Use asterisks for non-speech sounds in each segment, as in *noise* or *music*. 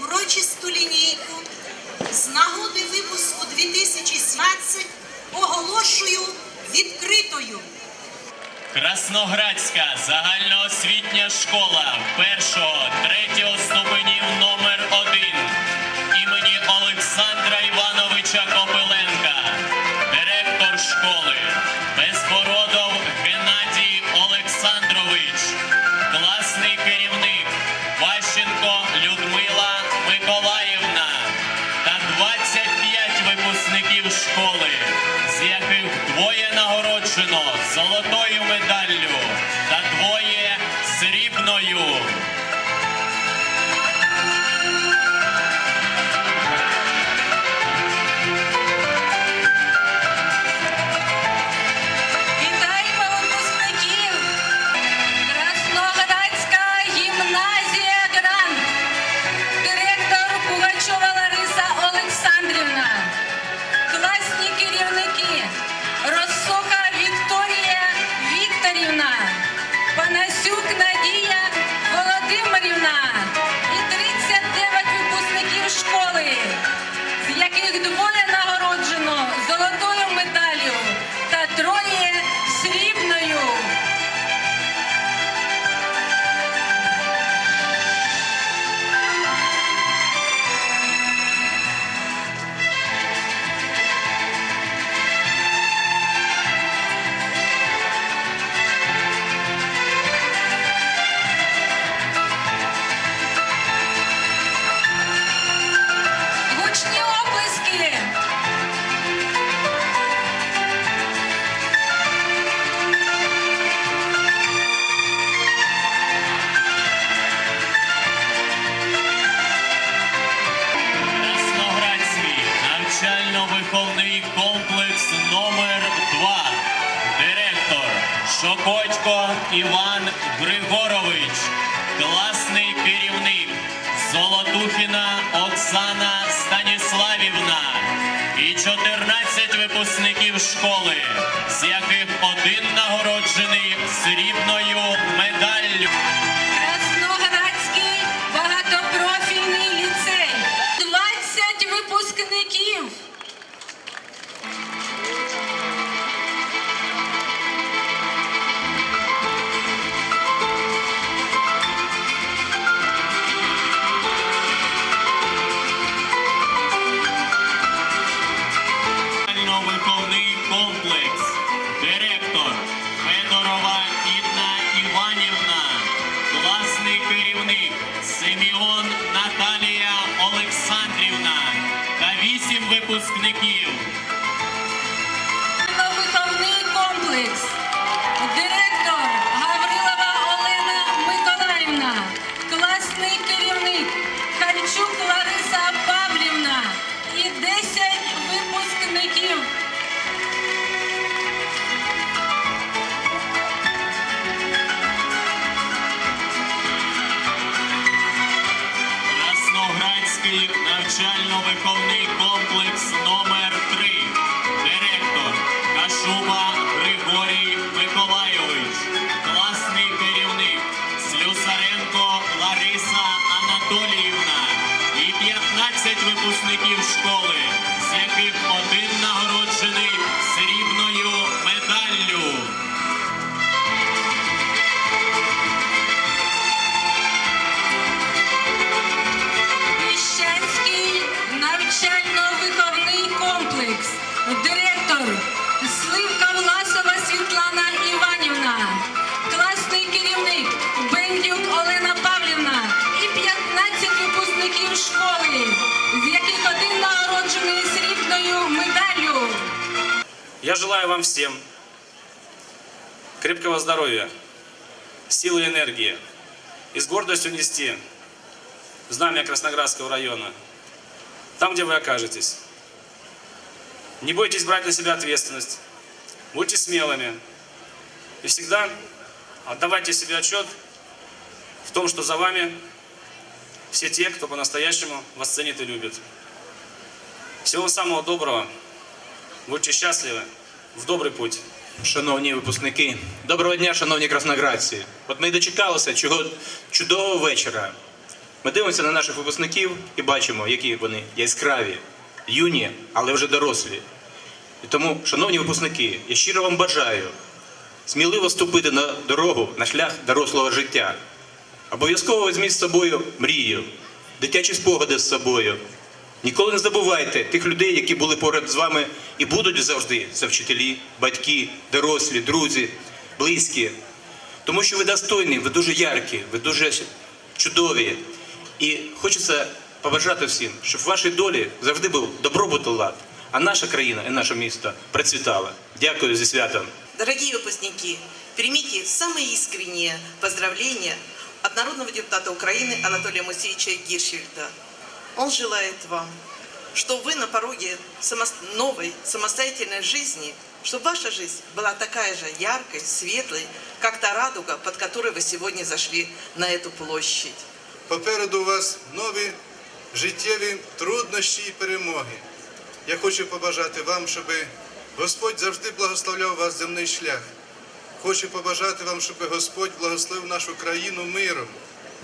Урочисту лінійку з нагоди випуску 2017 оголошую відкритою. Красноградська загальноосвітня школа першого, третього ступенів номер 1 нагороджено золотою Іван Григорович. Класний керівник Золотухіна Оксана Станіславівна. І 14 випускників школи, з яких один нагороджений срібною медаллю. вісім навчально-виховний комплекс номер 3 Директор Кашуба Григорій Миколайович. Класний керівник Слюсаренко Лариса Анатоліївна. І 15 випускників школи, з яких один нагороджений Я желаю вам всем крепкого здоровья, силы и энергии и с гордостью нести знамя Красноградского района там, где вы окажетесь. Не бойтесь брать на себя ответственность, будьте смелыми и всегда отдавайте себе отчет в том, что за вами все те, кто по-настоящему вас ценит и любит. Всего самого доброго, будьте счастливы, в добрый путь. Шановні випускники, доброго дня, шановні красноградці. От ми дочекалися чого чудового вечора. Ми дивимося на наших випускників і бачимо, які вони яскраві, юні, але вже дорослі. І тому, шановні випускники, я щиро вам бажаю сміливо ступити на дорогу, на шлях дорослого життя. Обов'язково візьміть з собою мрію, дитячі спогади з собою. Ніколи не забувайте тих людей, які були поряд з вами і будуть завжди. Це вчителі, батьки, дорослі, друзі, близькі. Тому що ви достойні, ви дуже яркі, ви дуже чудові. І хочеться побажати всім, щоб в вашій долі завжди був добробут і лад, а наша країна і наше місто процвітало. Дякую зі святом. Дорогие выпускники, примите самые искренние поздравления от народного депутата Украины Анатолия Мусеевича Гиршфельда. Он желает вам, что вы на пороге самос- новой самостоятельной жизни, чтобы ваша жизнь была такая же яркой, светлой, как та радуга, под которой вы сегодня зашли на эту площадь. Попереду у вас нові життєві труднощі і перемоги. Я хочу побажати вам, щоб Господь завжди благословляв вас земний шлях. Хочу побажати вам, щоб Господь благословив нашу країну миром.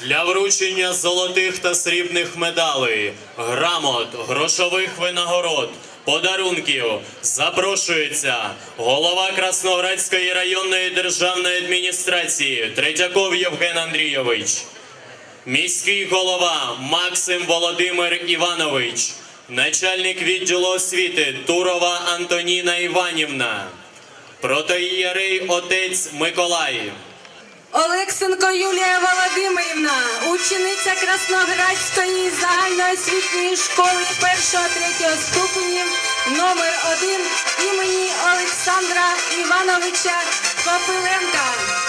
Для вручення золотих та срібних медалей, грамот, грошових винагород, подарунків запрошується голова Красноградської районної державної адміністрації Третьяков Євген Андрійович, міський голова Максим Володимир Іванович, начальник відділу освіти Турова Антоніна Іванівна, протоієрей отець Миколай. Олексенко Юлія Володимирівна, учениця Красноградської загальноосвітньої школи 1-3 ступенів номер 1 імені Олександра Івановича Копиленка.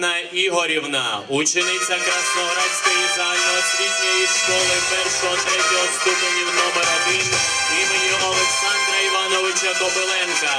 Анна Ігорівна, учениця Красноградської загальноосвітньої школи 1-3 ступенів номер 1 імені Олександра Івановича Кобиленка.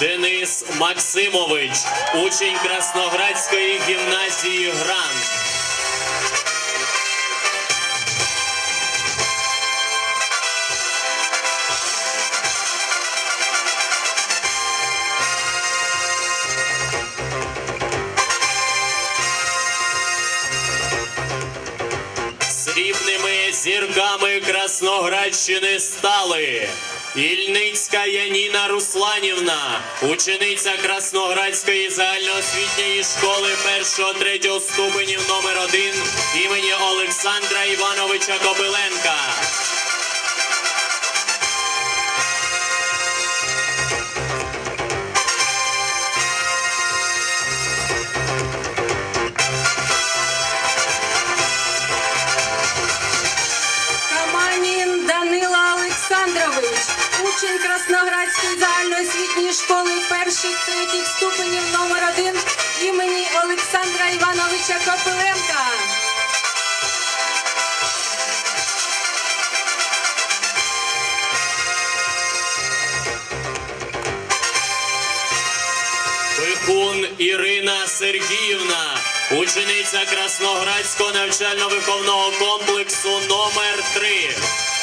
Денис Максимович, учень Красноградської гімназії Грант. Срібними зірками Красноградщини стали Ільницька Яніна Русланівна, учениця Красноградської загальноосвітньої школи 1-3 ступенів номер 1 імені Олександра Івановича Кобиленка. Учень Красноградської загальноосвітньої школи перших третіх ступенів номер 1 імені Олександра Івановича Копиленка. Пихун Ірина Сергіївна, учениця Красноградського навчально-виховного комплексу номер 3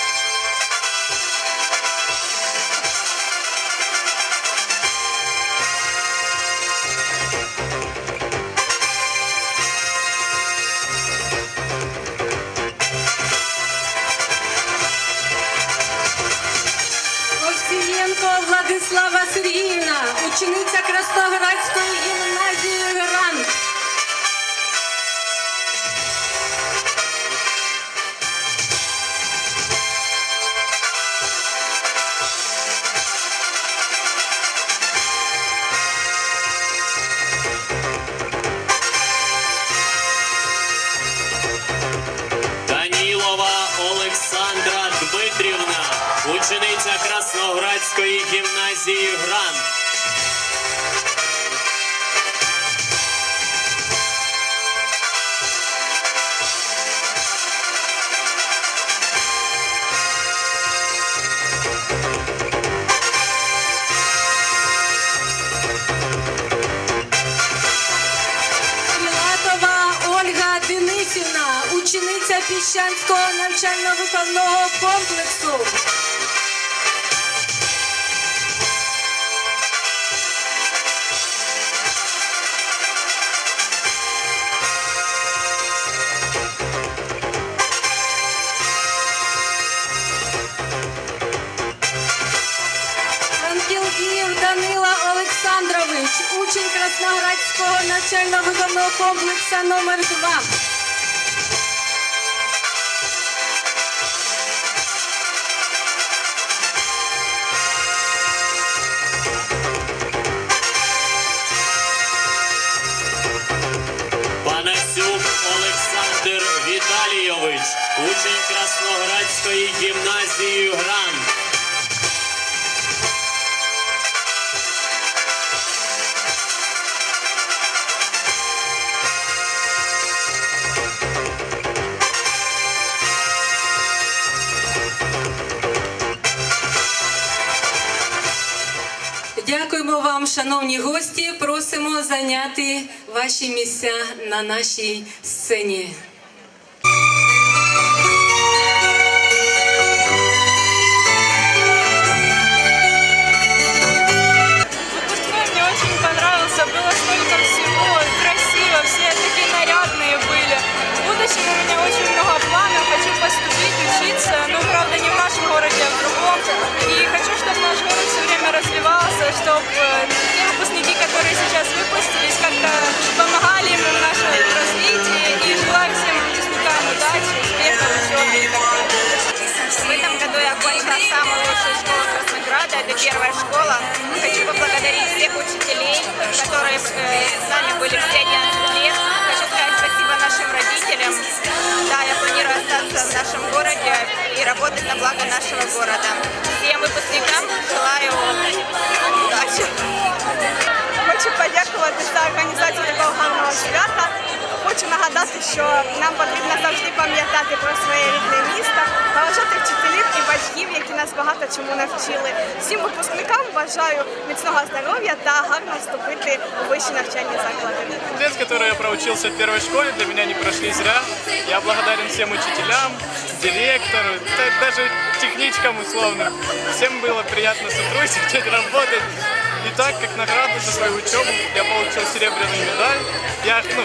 Овсієнко Владислава Сергіївна, учениця Красноградської гімназії Грант. Красноградської гімназії. Філатова Ольга Денисівна, учениця Піщанського навчально-виховного комплексу. Данила Олександрович, учень Красноградського навчально-виховного комплексу номер 2 вам, шановні гості. Просимо зайняти ваші місця на нашій сцені. Чтобы те выпускники, которые сейчас выпустились, как-то помогали им в нашем развитии. И желаю всем выпускникам удачи, успехов, учебы и так далее. В этом году я окончила самую лучшую школу Краснограда, это первая школа. Хочу поблагодарить всех учителей, которые э, с нами были все 11 лет. Хочу сказать родителям. Да, я планирую остаться в нашем городе и работать на благо нашего города. Всем выпускникам желаю удачи. Хочу подякувати за організацію такого що нам потрібно завжди пам'ятати про своє рідне місто, поважати вчителів і батьків, які нас багато чому навчили. Всім випускникам бажаю міцного здоров'я та гарно вступити у вищі навчальні заклади. лет, которые я проучился в первой школе, для меня не прошли зря. Я благодарен всем учителям, директору, да- даже техничкам условно. Всем было приятно сотрудничать, *laughs* работать. И так, как награду за свою учебу, я получил серебряную медаль. Я, ну,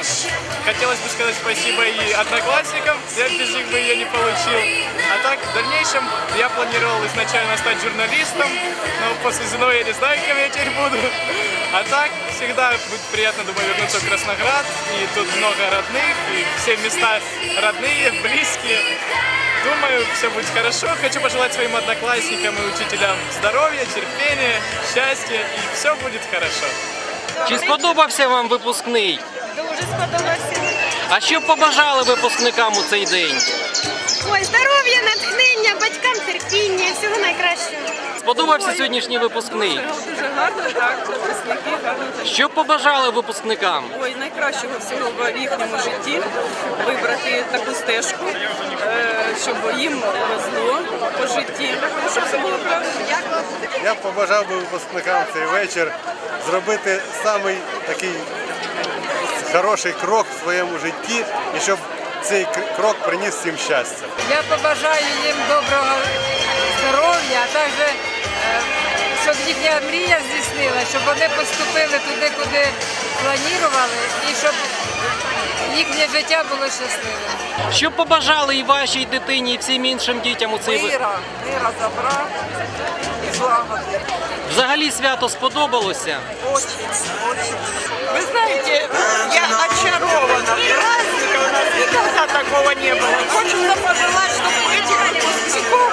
хотелось бы сказать спасибо и одноклассникам, я без них бы ее не получил. А так, в дальнейшем я планировал изначально стать журналистом, но после ЗНО я не знаю, кем я теперь буду. А так, всегда будет приятно, думаю, вернуться в Красноград. И тут много родных, и все места родные, близкие. Думаю, все будет хорошо. Хочу пожелать своим одноклассникам и учителям здоровья, терпения, счастья, и все будет хорошо. Чи сподобався вам випускний? Дуже сподобався. А що б побажали випускникам у цей день? Ой, здоров'я, натхнення, батькам терпіння, всього найкращого. Сподобався сьогоднішній випускний? Дуже гарно, так, випускники гарно. Що б побажали випускникам? Ой, найкращого всього в їхньому житті вибрати таку стежку, е, щоб їм везло по житті, щоб все було краще. Я б побажав би випускникам цей вечір зробити самий такий хороший крок в своєму житті і щоб цей крок приніс всім щастя. Я побажаю їм доброго здоров'я, а також щоб їхня мрія здійснила, щоб вони поступили туди, куди планували, і щоб їхнє життя було щасливим. Що б побажали і вашій дитині, і всім іншим дітям у цей ви- мира добра і злагоди. Взагалі свято сподобалося. Очень, очень. Вы знаете, я очарована праздником. У нас никогда такого не было. Хочется пожелать, чтобы у этих выпускников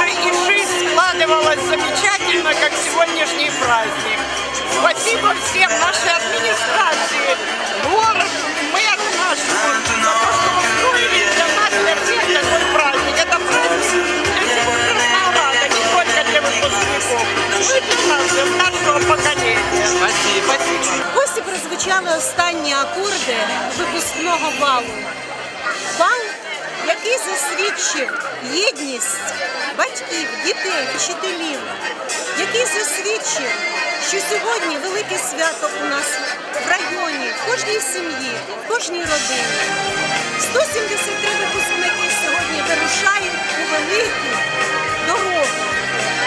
также и жизнь складывалась замечательно, как сегодняшний праздник. Спасибо всем нашей администрации, город, мэр наш, за то, что устроили для нас, для всех такой праздник. Это праздник для всего Краснограда, не только для выпускников, но и для нас, для старшего поколения. Спасибо. Ось і прозвучали останні акорди випускного балу. Бал, який засвідчив єдність батьків, дітей, вчителів, який засвідчив, що сьогодні велике свято у нас в районі, в кожній сім'ї, в кожній родині. 173 випускники сьогодні вирушають у велику дорогу.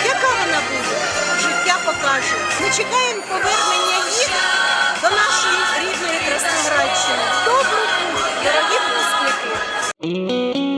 Яка вона буде? Життя покаже. Ми чекаємо повернення їх до нашої рідної Красноградщини. Добру путь, дорогі випускники!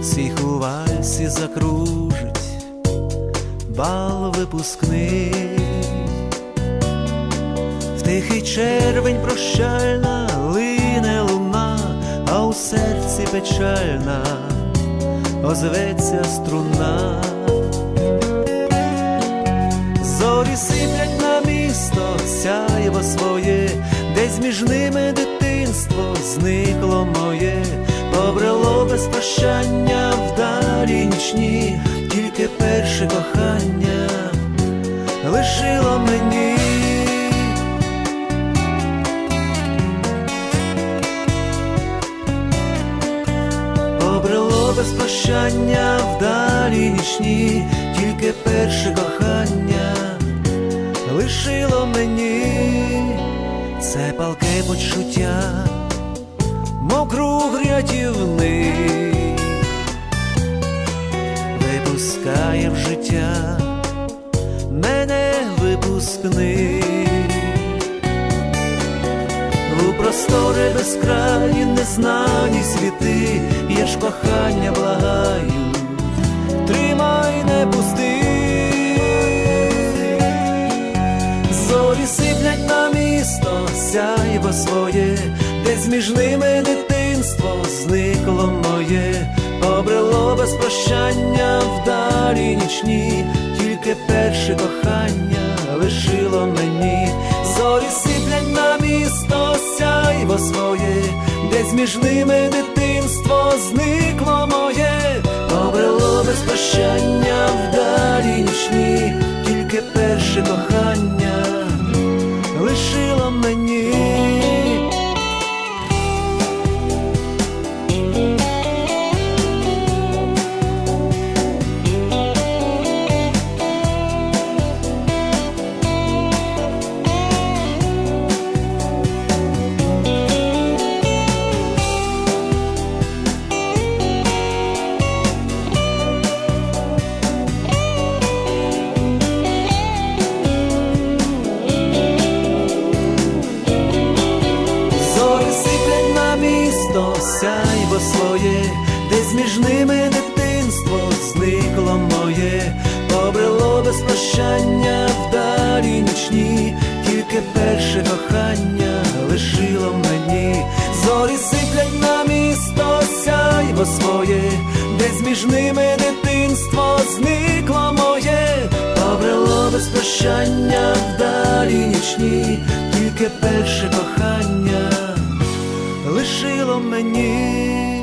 Всіх у вальсі закружить, бал випускний, в тихий червень прощальна лине луна, а у серці печальна озветься струна. Зорі сиплять на місто, сяєво своє, десь між ними дитинство зникло моє, побрело без прощання вдалі нічні, тільки перше кохання лишило мені. Побрело без прощання вдалі нічні, тільки перше кохання лишило мені це палке почуття, круг рятівний, випускає в життя мене випускний. У простори безкраї незнані світи, я ж кохання благаю, тримай не пусти. Зорі сиплять на місто, сяйво своє, десь між ними дитинство зникло моє, обрело без прощання вдалі нічні, тільки перше кохання лишило мені. Зорі сиплять на місто, сяйво своє, десь між ними дитинство зникло моє, обрело без прощання вдалі нічні, тільки перше кохання десь між ними дитинство зникло моє, побрело без прощання вдалі нічні, тільки перше кохання лишило мені. Зорі сиплять на місто, сяйво своє, десь між ними дитинство зникло моє, побрело без прощання вдалі нічні, тільки перше кохання лишило мені.